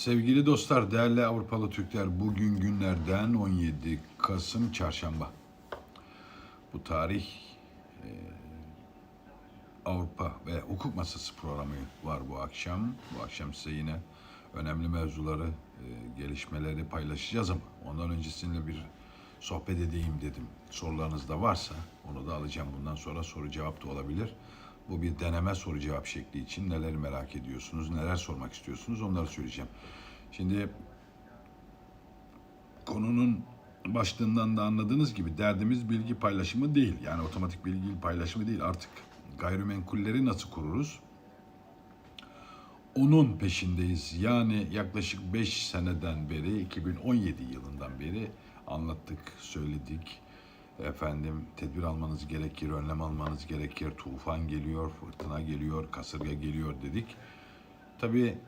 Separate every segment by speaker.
Speaker 1: Sevgili dostlar, değerli Avrupalı Türkler, bugün günlerden 17 Kasım Çarşamba. Bu tarih e, Avrupa ve Hukuk Masası programı var bu akşam. Bu akşam size yine önemli mevzuları, e, gelişmeleri paylaşacağız ama ondan öncesinde bir sohbet edeyim dedim. Sorularınız da varsa onu da alacağım. Bundan sonra soru cevap da olabilir. Bu bir deneme soru cevap şekli için neleri merak ediyorsunuz, neler sormak istiyorsunuz onları söyleyeceğim. Şimdi konunun başlığından da anladığınız gibi derdimiz bilgi paylaşımı değil. Yani otomatik bilgi paylaşımı değil. Artık gayrimenkulleri nasıl kururuz? Onun peşindeyiz. Yani yaklaşık 5 seneden beri, 2017 yılından beri anlattık, söyledik. Efendim tedbir almanız gerekir, önlem almanız gerekir. Tufan geliyor, fırtına geliyor, kasırga geliyor dedik. Tabii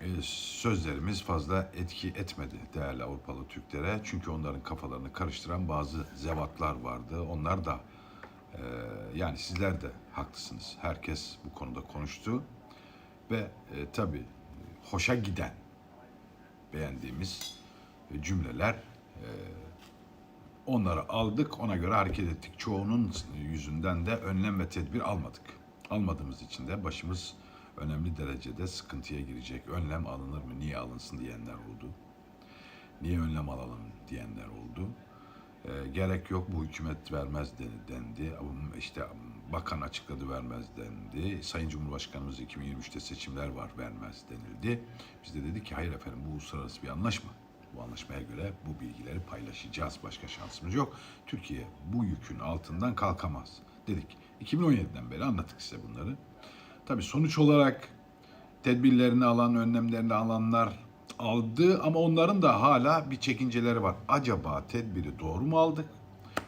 Speaker 1: e, sözlerimiz fazla etki etmedi değerli Avrupalı Türklere. Çünkü onların kafalarını karıştıran bazı zevatlar vardı. Onlar da e, yani sizler de haklısınız. Herkes bu konuda konuştu. Ve e, tabii hoşa giden beğendiğimiz cümleler onları aldık, ona göre hareket ettik. Çoğunun yüzünden de önlem ve tedbir almadık. Almadığımız için de başımız önemli derecede sıkıntıya girecek. Önlem alınır mı, niye alınsın diyenler oldu. Niye önlem alalım diyenler oldu. E, gerek yok bu hükümet vermez de- dendi. İşte bakan açıkladı vermez dendi. Sayın Cumhurbaşkanımız 2023'te seçimler var vermez denildi. Biz de dedik ki hayır efendim bu uluslararası bir anlaşma. Anlaşmaya göre bu bilgileri paylaşacağız. Başka şansımız yok. Türkiye bu yükün altından kalkamaz dedik. 2017'den beri anlattık size bunları. Tabii sonuç olarak tedbirlerini alan, önlemlerini alanlar aldı ama onların da hala bir çekinceleri var. Acaba tedbiri doğru mu aldık?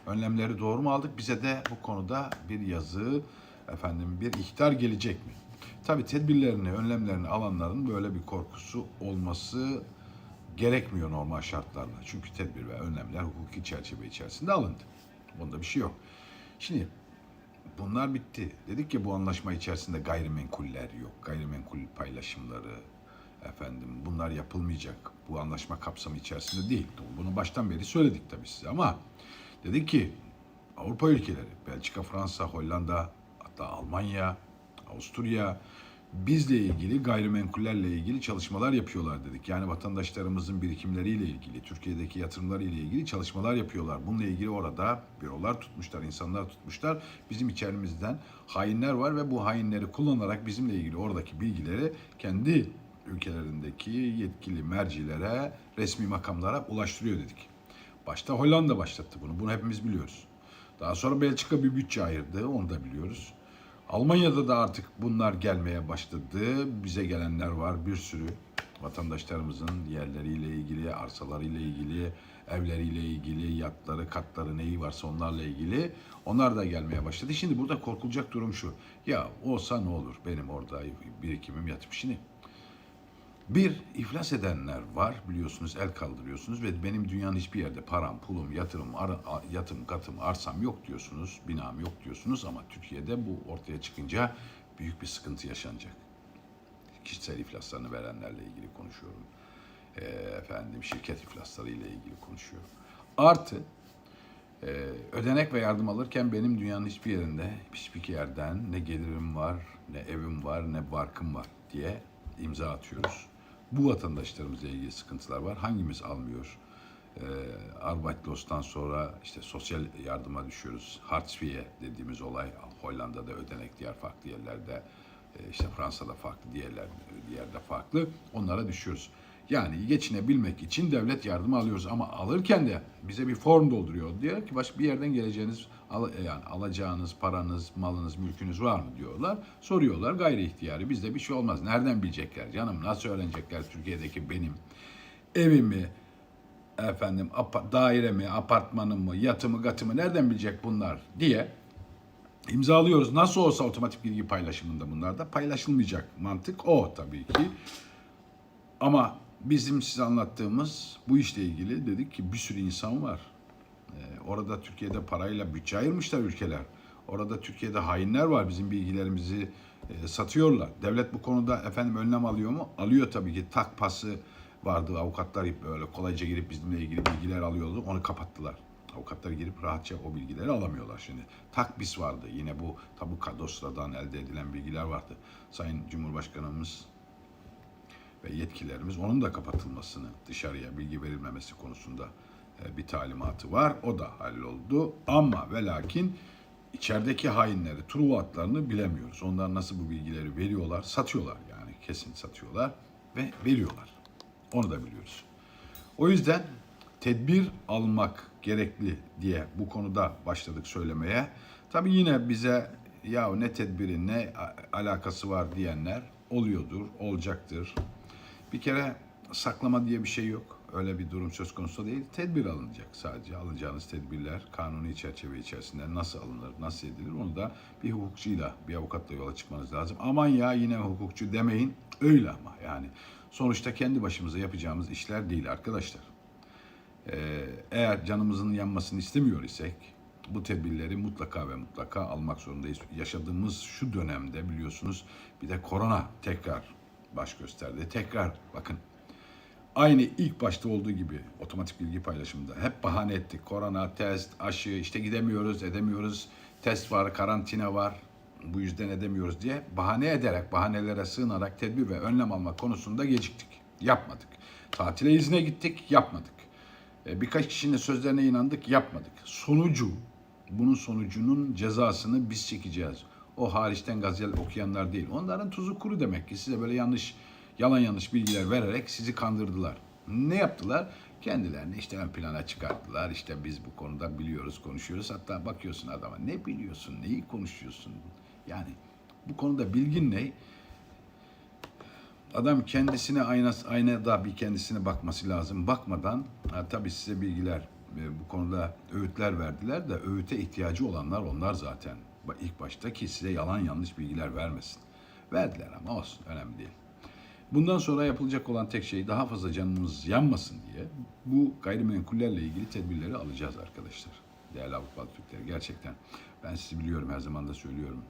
Speaker 1: Önlemleri doğru mu aldık? Bize de bu konuda bir yazı, efendim bir ihtar gelecek mi? Tabii tedbirlerini, önlemlerini alanların böyle bir korkusu olması gerekmiyor normal şartlarda. Çünkü tedbir ve önlemler hukuki çerçeve içerisinde alındı. Bunda bir şey yok. Şimdi bunlar bitti. Dedik ki bu anlaşma içerisinde gayrimenkuller yok. Gayrimenkul paylaşımları efendim bunlar yapılmayacak. Bu anlaşma kapsamı içerisinde değil. Bunu baştan beri söyledik tabii size ama dedik ki Avrupa ülkeleri, Belçika, Fransa, Hollanda, hatta Almanya, Avusturya bizle ilgili gayrimenkullerle ilgili çalışmalar yapıyorlar dedik. Yani vatandaşlarımızın birikimleriyle ilgili, Türkiye'deki yatırımlarıyla ilgili çalışmalar yapıyorlar. Bununla ilgili orada bürolar tutmuşlar, insanlar tutmuşlar. Bizim içerimizden hainler var ve bu hainleri kullanarak bizimle ilgili oradaki bilgileri kendi ülkelerindeki yetkili mercilere, resmi makamlara ulaştırıyor dedik. Başta Hollanda başlattı bunu. Bunu hepimiz biliyoruz. Daha sonra Belçika bir bütçe ayırdı. Onu da biliyoruz. Almanya'da da artık bunlar gelmeye başladı. Bize gelenler var bir sürü. Vatandaşlarımızın yerleriyle ilgili, arsalarıyla ilgili, evleriyle ilgili, yatları, katları neyi varsa onlarla ilgili. Onlar da gelmeye başladı. Şimdi burada korkulacak durum şu. Ya olsa ne olur benim orada birikimim şimdi. Bir, iflas edenler var biliyorsunuz, el kaldırıyorsunuz ve benim dünyanın hiçbir yerde param, pulum, yatırım, ara, yatım, katım, arsam yok diyorsunuz, binam yok diyorsunuz ama Türkiye'de bu ortaya çıkınca büyük bir sıkıntı yaşanacak. Kişisel iflaslarını verenlerle ilgili konuşuyorum. Ee, efendim şirket iflasları ile ilgili konuşuyorum. Artı ee, ödenek ve yardım alırken benim dünyanın hiçbir yerinde, hiçbir yerden ne gelirim var, ne evim var, ne barkım var diye imza atıyoruz. Bu vatandaşlarımızla ilgili sıkıntılar var. Hangimiz almıyor? Ee, Arbeitslos'tan sonra işte sosyal yardıma düşüyoruz. Hartz-IV dediğimiz olay Hollanda'da ödenek, diğer farklı yerlerde, e, işte Fransa'da farklı, diğerler, diğerde farklı. Onlara düşüyoruz. Yani geçinebilmek için devlet yardımı alıyoruz ama alırken de bize bir form dolduruyor. Diyor ki başka bir yerden geleceğiniz yani alacağınız paranız, malınız, mülkünüz var mı diyorlar. Soruyorlar gayri ihtiyari. Bizde bir şey olmaz. Nereden bilecekler canım? Nasıl öğrenecekler Türkiye'deki benim evimi, efendim dairemi, apartmanımı, yatımı, gatımı nereden bilecek bunlar diye imzalıyoruz. Nasıl olsa otomatik bilgi paylaşımında bunlar da paylaşılmayacak mantık o tabii ki. Ama bizim size anlattığımız bu işle ilgili dedik ki bir sürü insan var. Ee, orada Türkiye'de parayla bütçe ayırmışlar ülkeler. Orada Türkiye'de hainler var bizim bilgilerimizi e, satıyorlar. Devlet bu konuda efendim önlem alıyor mu? Alıyor tabii ki. Tak pası vardı. Avukatlar böyle kolayca girip bizimle ilgili bilgiler alıyordu. Onu kapattılar. Avukatlar girip rahatça o bilgileri alamıyorlar şimdi. Takbis vardı. Yine bu tabu kadosradan elde edilen bilgiler vardı. Sayın Cumhurbaşkanımız ve yetkililerimiz onun da kapatılmasını, dışarıya bilgi verilmemesi konusunda bir talimatı var. O da halloldu. Ama ve lakin içerideki hainleri, Truva atlarını bilemiyoruz. Onlar nasıl bu bilgileri veriyorlar, satıyorlar yani kesin satıyorlar ve veriyorlar. Onu da biliyoruz. O yüzden tedbir almak gerekli diye bu konuda başladık söylemeye. Tabii yine bize ya ne tedbiri ne alakası var diyenler oluyordur, olacaktır. Bir kere saklama diye bir şey yok. Öyle bir durum söz konusu değil. Tedbir alınacak sadece. Alacağınız tedbirler kanuni çerçeve içerisinde nasıl alınır, nasıl edilir onu da bir hukukçuyla, bir avukatla yola çıkmanız lazım. Aman ya yine hukukçu demeyin. Öyle ama yani. Sonuçta kendi başımıza yapacağımız işler değil arkadaşlar. Ee, eğer canımızın yanmasını istemiyor isek bu tedbirleri mutlaka ve mutlaka almak zorundayız. Yaşadığımız şu dönemde biliyorsunuz bir de korona tekrar baş gösterdi. Tekrar bakın aynı ilk başta olduğu gibi otomatik bilgi paylaşımında hep bahane ettik. Korona, test, aşı, işte gidemiyoruz, edemiyoruz, test var, karantina var, bu yüzden edemiyoruz diye bahane ederek, bahanelere sığınarak tedbir ve önlem alma konusunda geciktik. Yapmadık. Tatile izne gittik, yapmadık. E, Birkaç kişinin sözlerine inandık, yapmadık. Sonucu, bunun sonucunun cezasını biz çekeceğiz. O hariçten gazel okuyanlar değil. Onların tuzu kuru demek ki size böyle yanlış, yalan yanlış bilgiler vererek sizi kandırdılar. Ne yaptılar? Kendilerini işte ön plana çıkarttılar. İşte biz bu konuda biliyoruz, konuşuyoruz. Hatta bakıyorsun adama ne biliyorsun, neyi konuşuyorsun? Yani bu konuda bilgin ne? Adam kendisine ayna, aynada bir kendisine bakması lazım. Bakmadan ha, tabii size bilgiler e, bu konuda öğütler verdiler de öğüte ihtiyacı olanlar onlar zaten. İlk başta ki size yalan yanlış bilgiler vermesin. Verdiler ama olsun önemli değil. Bundan sonra yapılacak olan tek şey daha fazla canımız yanmasın diye bu gayrimenkullerle ilgili tedbirleri alacağız arkadaşlar. Değerli Avrupalı Türkler gerçekten ben sizi biliyorum her zaman da söylüyorum.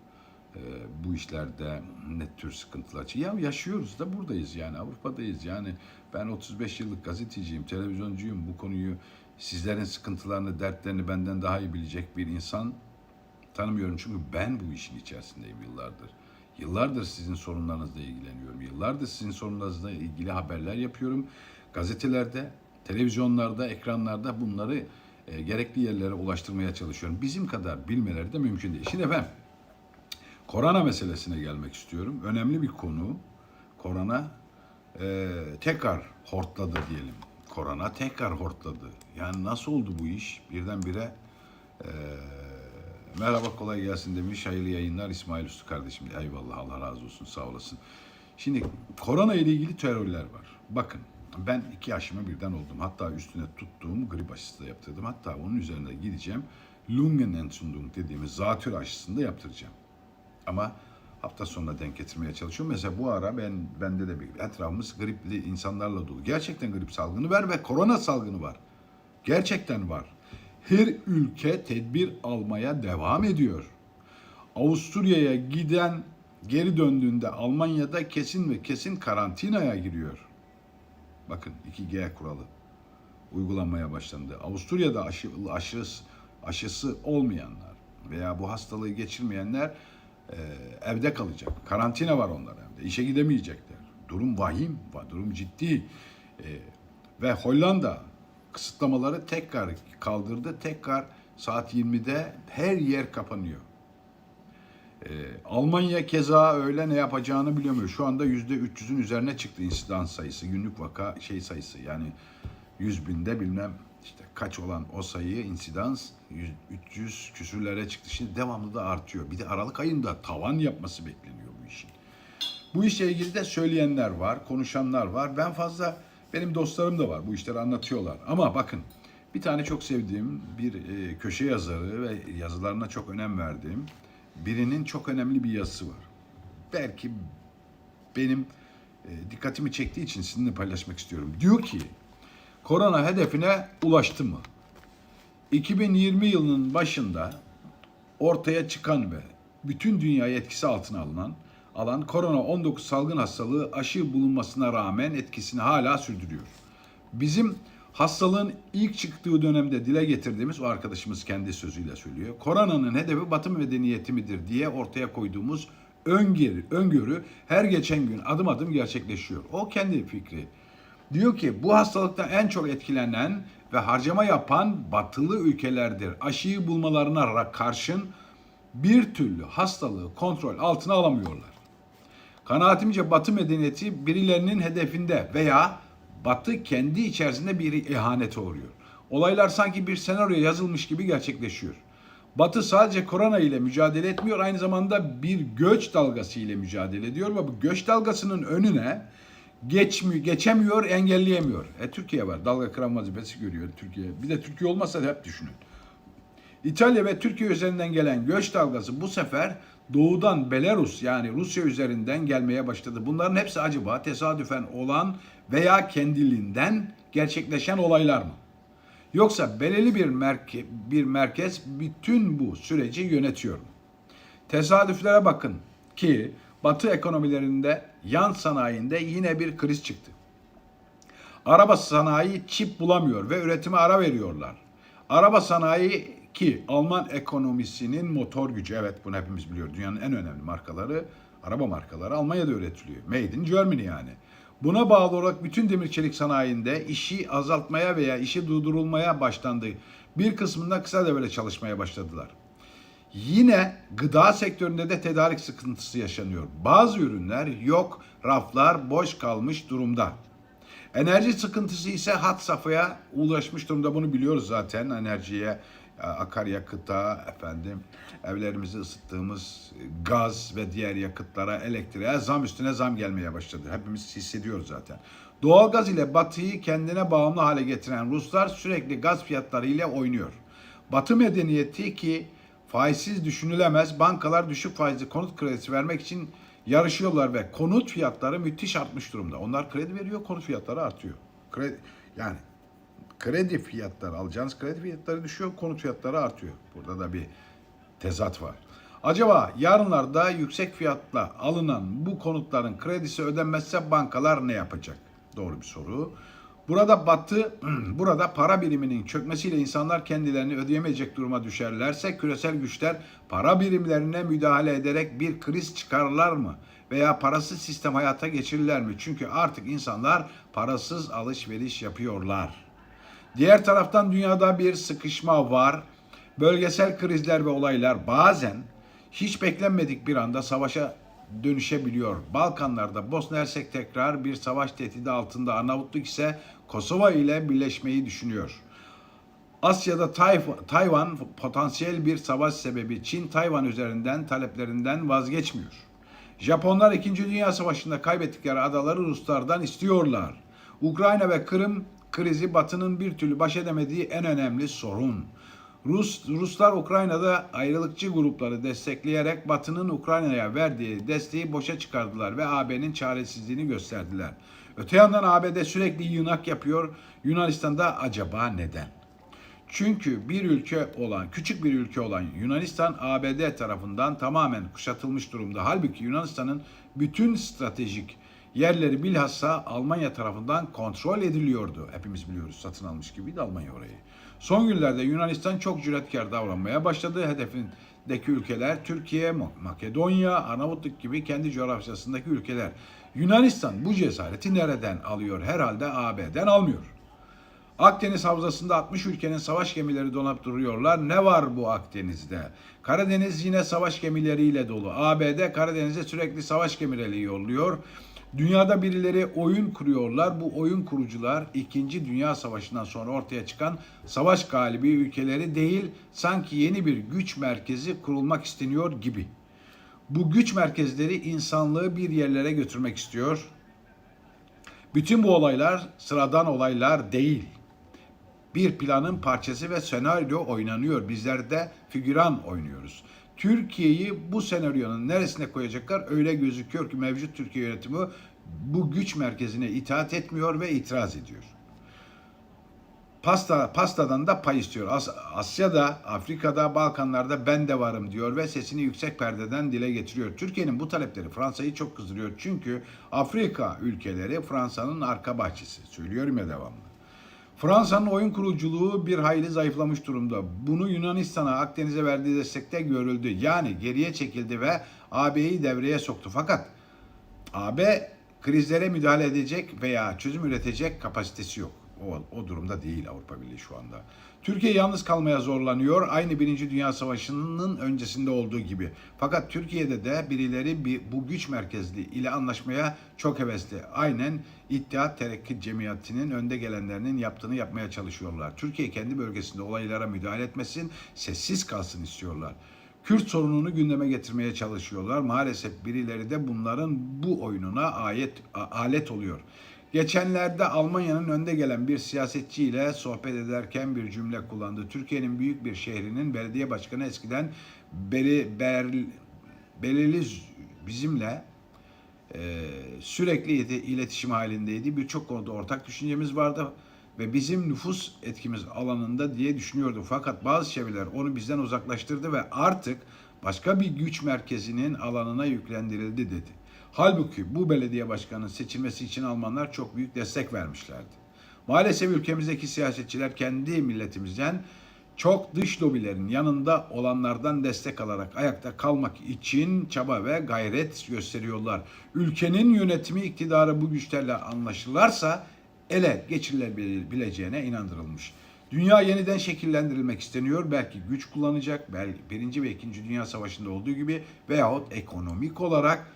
Speaker 1: Ee, bu işlerde ne tür sıkıntılar. Ya yaşıyoruz da buradayız yani Avrupa'dayız yani ben 35 yıllık gazeteciyim, televizyoncuyum. Bu konuyu sizlerin sıkıntılarını, dertlerini benden daha iyi bilecek bir insan tanımıyorum. Çünkü ben bu işin içerisindeyim yıllardır. Yıllardır sizin sorunlarınızla ilgileniyorum. Yıllardır sizin sorunlarınızla ilgili haberler yapıyorum. Gazetelerde, televizyonlarda, ekranlarda bunları e, gerekli yerlere ulaştırmaya çalışıyorum. Bizim kadar bilmeleri de mümkün değil. Şimdi efendim, korona meselesine gelmek istiyorum. Önemli bir konu. Korona e, tekrar hortladı diyelim. Korona tekrar hortladı. Yani nasıl oldu bu iş? Birdenbire e, merhaba kolay gelsin demiş. Hayırlı yayınlar İsmail Üstü kardeşim. Eyvallah Allah razı olsun sağ olasın. Şimdi korona ile ilgili teoriler var. Bakın ben iki aşımı birden oldum. Hatta üstüne tuttuğum grip aşısı da yaptırdım. Hatta onun üzerine gideceğim. Lungenentzündung dediğimiz zatür aşısını da yaptıracağım. Ama hafta sonuna denk getirmeye çalışıyorum. Mesela bu ara ben bende de bir etrafımız gripli insanlarla dolu. Gerçekten grip salgını var ve korona salgını var. Gerçekten var. Her ülke tedbir almaya devam ediyor. Avusturya'ya giden geri döndüğünde Almanya'da kesin ve kesin karantinaya giriyor. Bakın 2G kuralı uygulanmaya başlandı. Avusturya'da aşı, aşısı, aşısı olmayanlar veya bu hastalığı geçirmeyenler e, evde kalacak. Karantina var onlar evde. İşe gidemeyecekler. Durum vahim, va- durum ciddi. E, ve Hollanda kısıtlamaları tekrar kaldırdı. Tekrar saat 20'de her yer kapanıyor. Ee, Almanya keza öyle ne yapacağını bilemiyor. Şu anda yüzde 300'ün üzerine çıktı insidans sayısı, günlük vaka şey sayısı. Yani 100 binde bilmem işte kaç olan o sayı insidans 100, 300 küsürlere çıktı. Şimdi devamlı da artıyor. Bir de Aralık ayında tavan yapması bekleniyor bu işin. Bu işle ilgili de söyleyenler var, konuşanlar var. Ben fazla, benim dostlarım da var bu işleri anlatıyorlar. Ama bakın bir tane çok sevdiğim bir e, köşe yazarı ve yazılarına çok önem verdiğim birinin çok önemli bir yazısı var. Belki benim e, dikkatimi çektiği için sizinle paylaşmak istiyorum. Diyor ki korona hedefine ulaştı mı? 2020 yılının başında ortaya çıkan ve bütün dünyayı etkisi altına alınan alan korona-19 salgın hastalığı aşı bulunmasına rağmen etkisini hala sürdürüyor. Bizim hastalığın ilk çıktığı dönemde dile getirdiğimiz o arkadaşımız kendi sözüyle söylüyor. Koronanın hedefi Batı medeniyeti midir diye ortaya koyduğumuz öngörü, öngörü her geçen gün adım adım gerçekleşiyor. O kendi fikri. Diyor ki bu hastalıktan en çok etkilenen ve harcama yapan batılı ülkelerdir. Aşıyı bulmalarına karşın bir türlü hastalığı kontrol altına alamıyorlar. Kanaatimce Batı medeniyeti birilerinin hedefinde veya Batı kendi içerisinde bir ihanete uğruyor. Olaylar sanki bir senaryo yazılmış gibi gerçekleşiyor. Batı sadece korona ile mücadele etmiyor, aynı zamanda bir göç dalgası ile mücadele ediyor ve bu göç dalgasının önüne geçmiyor, geçemiyor, engelleyemiyor. E Türkiye var, dalga kıran vazifesi görüyor Türkiye. Bir de Türkiye olmasa da hep düşünün. İtalya ve Türkiye üzerinden gelen göç dalgası bu sefer doğudan Belarus yani Rusya üzerinden gelmeye başladı. Bunların hepsi acaba tesadüfen olan veya kendiliğinden gerçekleşen olaylar mı? Yoksa belirli bir merke, bir merkez bütün bu süreci yönetiyor mu? Tesadüflere bakın ki Batı ekonomilerinde yan sanayinde yine bir kriz çıktı. Araba sanayi çip bulamıyor ve üretime ara veriyorlar. Araba sanayi ki Alman ekonomisinin motor gücü evet bunu hepimiz biliyoruz. Dünyanın en önemli markaları araba markaları Almanya'da üretiliyor. Made in Germany yani. Buna bağlı olarak bütün demir çelik sanayinde işi azaltmaya veya işi durdurulmaya başlandı. Bir kısmında kısa devre çalışmaya başladılar. Yine gıda sektöründe de tedarik sıkıntısı yaşanıyor. Bazı ürünler yok, raflar boş kalmış durumda. Enerji sıkıntısı ise hat safhaya ulaşmış durumda. Bunu biliyoruz zaten. Enerjiye, akaryakıta, efendim evlerimizi ısıttığımız gaz ve diğer yakıtlara, elektriğe zam üstüne zam gelmeye başladı. Hepimiz hissediyoruz zaten. Doğalgaz ile Batı'yı kendine bağımlı hale getiren Ruslar sürekli gaz fiyatları ile oynuyor. Batı medeniyeti ki faizsiz düşünülemez. Bankalar düşük faizli konut kredisi vermek için yarışıyorlar ve konut fiyatları müthiş artmış durumda. Onlar kredi veriyor, konut fiyatları artıyor. Kredi yani kredi fiyatları alacağınız kredi fiyatları düşüyor, konut fiyatları artıyor. Burada da bir tezat var. Acaba yarınlarda yüksek fiyatla alınan bu konutların kredisi ödenmezse bankalar ne yapacak? Doğru bir soru. Burada batı, burada para biriminin çökmesiyle insanlar kendilerini ödeyemeyecek duruma düşerlerse küresel güçler para birimlerine müdahale ederek bir kriz çıkarlar mı? Veya parasız sistem hayata geçirirler mi? Çünkü artık insanlar parasız alışveriş yapıyorlar. Diğer taraftan dünyada bir sıkışma var. Bölgesel krizler ve olaylar bazen hiç beklenmedik bir anda savaşa dönüşebiliyor. Balkanlarda Bosna Hersek tekrar bir savaş tehdidi altında. Arnavutluk ise Kosova ile birleşmeyi düşünüyor. Asya'da Tayf- Tayvan potansiyel bir savaş sebebi. Çin Tayvan üzerinden taleplerinden vazgeçmiyor. Japonlar 2. Dünya Savaşı'nda kaybettikleri adaları Ruslardan istiyorlar. Ukrayna ve Kırım krizi Batı'nın bir türlü baş edemediği en önemli sorun. Rus Ruslar Ukrayna'da ayrılıkçı grupları destekleyerek Batı'nın Ukrayna'ya verdiği desteği boşa çıkardılar ve AB'nin çaresizliğini gösterdiler. Öte yandan ABD sürekli yınak yapıyor. Yunanistan'da acaba neden? Çünkü bir ülke olan, küçük bir ülke olan Yunanistan ABD tarafından tamamen kuşatılmış durumda. Halbuki Yunanistan'ın bütün stratejik yerleri bilhassa Almanya tarafından kontrol ediliyordu. Hepimiz biliyoruz satın almış gibiydi Almanya orayı. Son günlerde Yunanistan çok cüretkar davranmaya başladı. Hedefindeki ülkeler Türkiye, Makedonya, Arnavutluk gibi kendi coğrafyasındaki ülkeler. Yunanistan bu cesareti nereden alıyor? Herhalde AB'den almıyor. Akdeniz havzasında 60 ülkenin savaş gemileri donap duruyorlar. Ne var bu Akdeniz'de? Karadeniz yine savaş gemileriyle dolu. ABD Karadeniz'e sürekli savaş gemileri yolluyor. Dünyada birileri oyun kuruyorlar. Bu oyun kurucular 2. Dünya Savaşı'ndan sonra ortaya çıkan savaş galibi ülkeleri değil, sanki yeni bir güç merkezi kurulmak isteniyor gibi. Bu güç merkezleri insanlığı bir yerlere götürmek istiyor. Bütün bu olaylar sıradan olaylar değil. Bir planın parçası ve senaryo oynanıyor. Bizler de figüran oynuyoruz. Türkiye'yi bu senaryonun neresine koyacaklar? Öyle gözüküyor ki mevcut Türkiye yönetimi bu güç merkezine itaat etmiyor ve itiraz ediyor. Pasta pastadan da pay istiyor. As- Asya'da, Afrika'da, Balkanlarda ben de varım diyor ve sesini yüksek perdeden dile getiriyor. Türkiye'nin bu talepleri Fransa'yı çok kızdırıyor. Çünkü Afrika ülkeleri Fransa'nın arka bahçesi. Söylüyorum ya devamlı. Fransa'nın oyun kuruculuğu bir hayli zayıflamış durumda. Bunu Yunanistan'a Akdeniz'e verdiği destekte görüldü. Yani geriye çekildi ve AB'yi devreye soktu. Fakat AB krizlere müdahale edecek veya çözüm üretecek kapasitesi yok. O, o durumda değil Avrupa Birliği şu anda. Türkiye yalnız kalmaya zorlanıyor. Aynı Birinci Dünya Savaşı'nın öncesinde olduğu gibi. Fakat Türkiye'de de birileri bir, bu güç merkezli ile anlaşmaya çok hevesli. Aynen İttihat Terakki Cemiyeti'nin önde gelenlerinin yaptığını yapmaya çalışıyorlar. Türkiye kendi bölgesinde olaylara müdahale etmesin, sessiz kalsın istiyorlar. Kürt sorununu gündeme getirmeye çalışıyorlar. Maalesef birileri de bunların bu oyununa ayet, alet oluyor. Geçenlerde Almanya'nın önde gelen bir siyasetçiyle sohbet ederken bir cümle kullandı. Türkiye'nin büyük bir şehrinin belediye başkanı eskiden Beri, Ber, belirli bizimle e, sürekli ileti- iletişim halindeydi. Birçok konuda ortak düşüncemiz vardı ve bizim nüfus etkimiz alanında diye düşünüyordu. Fakat bazı çevreler onu bizden uzaklaştırdı ve artık başka bir güç merkezinin alanına yüklendirildi dedi. Halbuki bu belediye başkanının seçilmesi için Almanlar çok büyük destek vermişlerdi. Maalesef ülkemizdeki siyasetçiler kendi milletimizden çok dış lobilerin yanında olanlardan destek alarak ayakta kalmak için çaba ve gayret gösteriyorlar. Ülkenin yönetimi iktidarı bu güçlerle anlaşırlarsa ele geçirilebileceğine inandırılmış. Dünya yeniden şekillendirilmek isteniyor. Belki güç kullanacak, belki Birinci ve İkinci Dünya Savaşı'nda olduğu gibi veyahut ekonomik olarak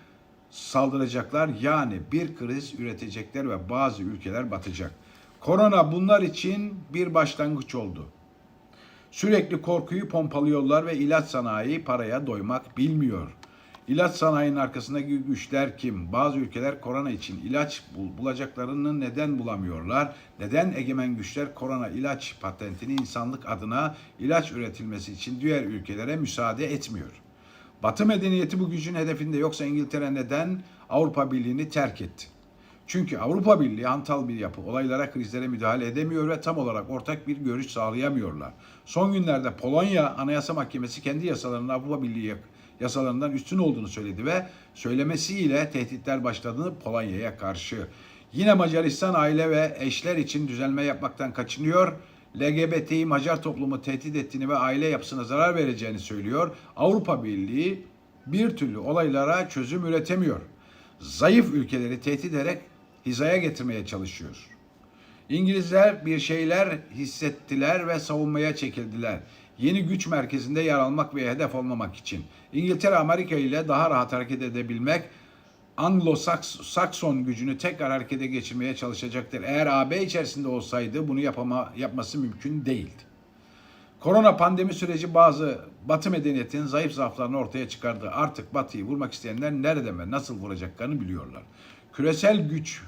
Speaker 1: saldıracaklar. Yani bir kriz üretecekler ve bazı ülkeler batacak. Korona bunlar için bir başlangıç oldu. Sürekli korkuyu pompalıyorlar ve ilaç sanayi paraya doymak bilmiyor. İlaç sanayinin arkasındaki güçler kim? Bazı ülkeler korona için ilaç bul- bulacaklarını neden bulamıyorlar? Neden egemen güçler korona ilaç patentini insanlık adına ilaç üretilmesi için diğer ülkelere müsaade etmiyor? Batı medeniyeti bu gücün hedefinde yoksa İngiltere neden Avrupa Birliği'ni terk etti? Çünkü Avrupa Birliği hantal bir yapı. Olaylara, krizlere müdahale edemiyor ve tam olarak ortak bir görüş sağlayamıyorlar. Son günlerde Polonya Anayasa Mahkemesi kendi yasalarının Avrupa Birliği yasalarından üstün olduğunu söyledi ve söylemesiyle tehditler başladığını Polonya'ya karşı. Yine Macaristan aile ve eşler için düzelme yapmaktan kaçınıyor. LGBT'yi Macar toplumu tehdit ettiğini ve aile yapısına zarar vereceğini söylüyor. Avrupa Birliği bir türlü olaylara çözüm üretemiyor. Zayıf ülkeleri tehdit ederek hizaya getirmeye çalışıyor. İngilizler bir şeyler hissettiler ve savunmaya çekildiler. Yeni güç merkezinde yer almak ve hedef olmamak için. İngiltere Amerika ile daha rahat hareket edebilmek Anglo-Sakson gücünü tekrar harekete geçirmeye çalışacaktır. Eğer AB içerisinde olsaydı bunu yapama, yapması mümkün değildi. Korona pandemi süreci bazı Batı medeniyetinin zayıf zaaflarını ortaya çıkardı. Artık Batı'yı vurmak isteyenler nereden ve nasıl vuracaklarını biliyorlar. Küresel güç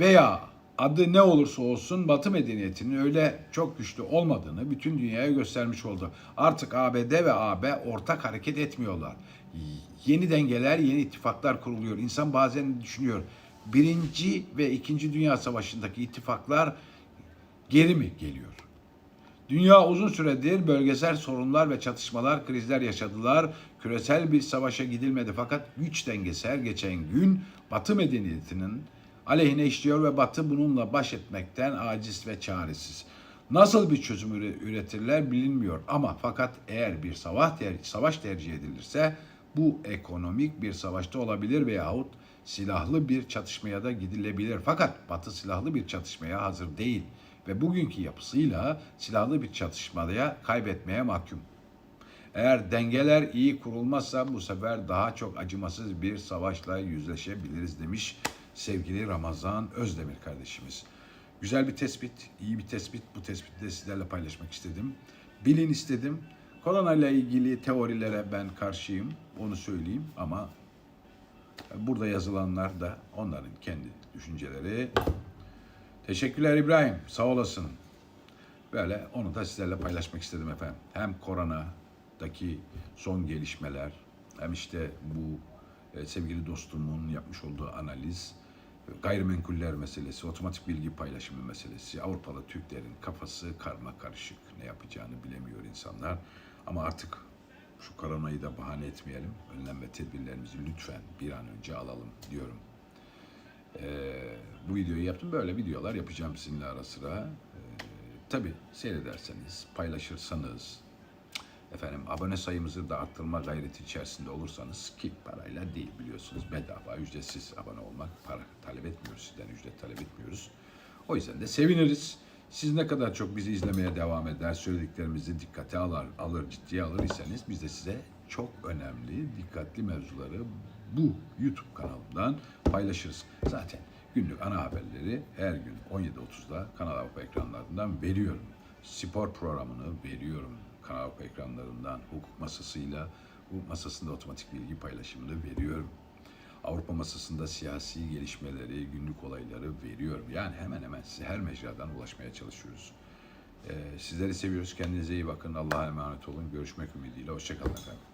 Speaker 1: veya adı ne olursa olsun Batı medeniyetinin öyle çok güçlü olmadığını bütün dünyaya göstermiş oldu. Artık ABD ve AB ortak hareket etmiyorlar. Yeni dengeler, yeni ittifaklar kuruluyor. İnsan bazen düşünüyor. Birinci ve ikinci Dünya Savaşı'ndaki ittifaklar geri mi geliyor? Dünya uzun süredir bölgesel sorunlar ve çatışmalar, krizler yaşadılar. Küresel bir savaşa gidilmedi fakat güç dengesi her geçen gün Batı medeniyetinin aleyhine işliyor ve Batı bununla baş etmekten aciz ve çaresiz. Nasıl bir çözüm üre- üretirler bilinmiyor ama fakat eğer bir savaş, ter- savaş tercih edilirse bu ekonomik bir savaşta olabilir veyahut silahlı bir çatışmaya da gidilebilir. Fakat Batı silahlı bir çatışmaya hazır değil ve bugünkü yapısıyla silahlı bir çatışmaya kaybetmeye mahkum. Eğer dengeler iyi kurulmazsa bu sefer daha çok acımasız bir savaşla yüzleşebiliriz demiş sevgili Ramazan Özdemir kardeşimiz. Güzel bir tespit, iyi bir tespit. Bu tespiti de sizlerle paylaşmak istedim. Bilin istedim. Korona ile ilgili teorilere ben karşıyım, onu söyleyeyim ama burada yazılanlar da onların kendi düşünceleri. Teşekkürler İbrahim, sağ olasın. Böyle onu da sizlerle paylaşmak istedim efendim. Hem koronadaki son gelişmeler hem işte bu e, sevgili dostumun yapmış olduğu analiz gayrimenkuller meselesi, otomatik bilgi paylaşımı meselesi, Avrupalı Türklerin kafası karma karışık. Ne yapacağını bilemiyor insanlar. Ama artık şu koronayı da bahane etmeyelim. Önlem ve tedbirlerimizi lütfen bir an önce alalım diyorum. Ee, bu videoyu yaptım. Böyle videolar yapacağım sizinle ara sıra. Ee, tabii seyrederseniz, paylaşırsanız, efendim abone sayımızı da arttırma gayreti içerisinde olursanız ki parayla değil biliyorsunuz bedava, ücretsiz abone olmak. Para talep etmiyoruz sizden, ücret talep etmiyoruz. O yüzden de seviniriz. Siz ne kadar çok bizi izlemeye devam eder, söylediklerimizi dikkate alır, alır ciddiye alır iseniz biz de size çok önemli, dikkatli mevzuları bu YouTube kanalımdan paylaşırız. Zaten günlük ana haberleri her gün 17.30'da Kanal Avrupa ekranlarından veriyorum. Spor programını veriyorum. Kanal Avrupa ekranlarından hukuk masasıyla, hukuk masasında otomatik bilgi paylaşımını veriyorum. Avrupa masasında siyasi gelişmeleri, günlük olayları veriyorum. Yani hemen hemen size her mecradan ulaşmaya çalışıyoruz. Ee, sizleri seviyoruz. Kendinize iyi bakın. Allah'a emanet olun. Görüşmek ümidiyle. Hoşçakalın efendim.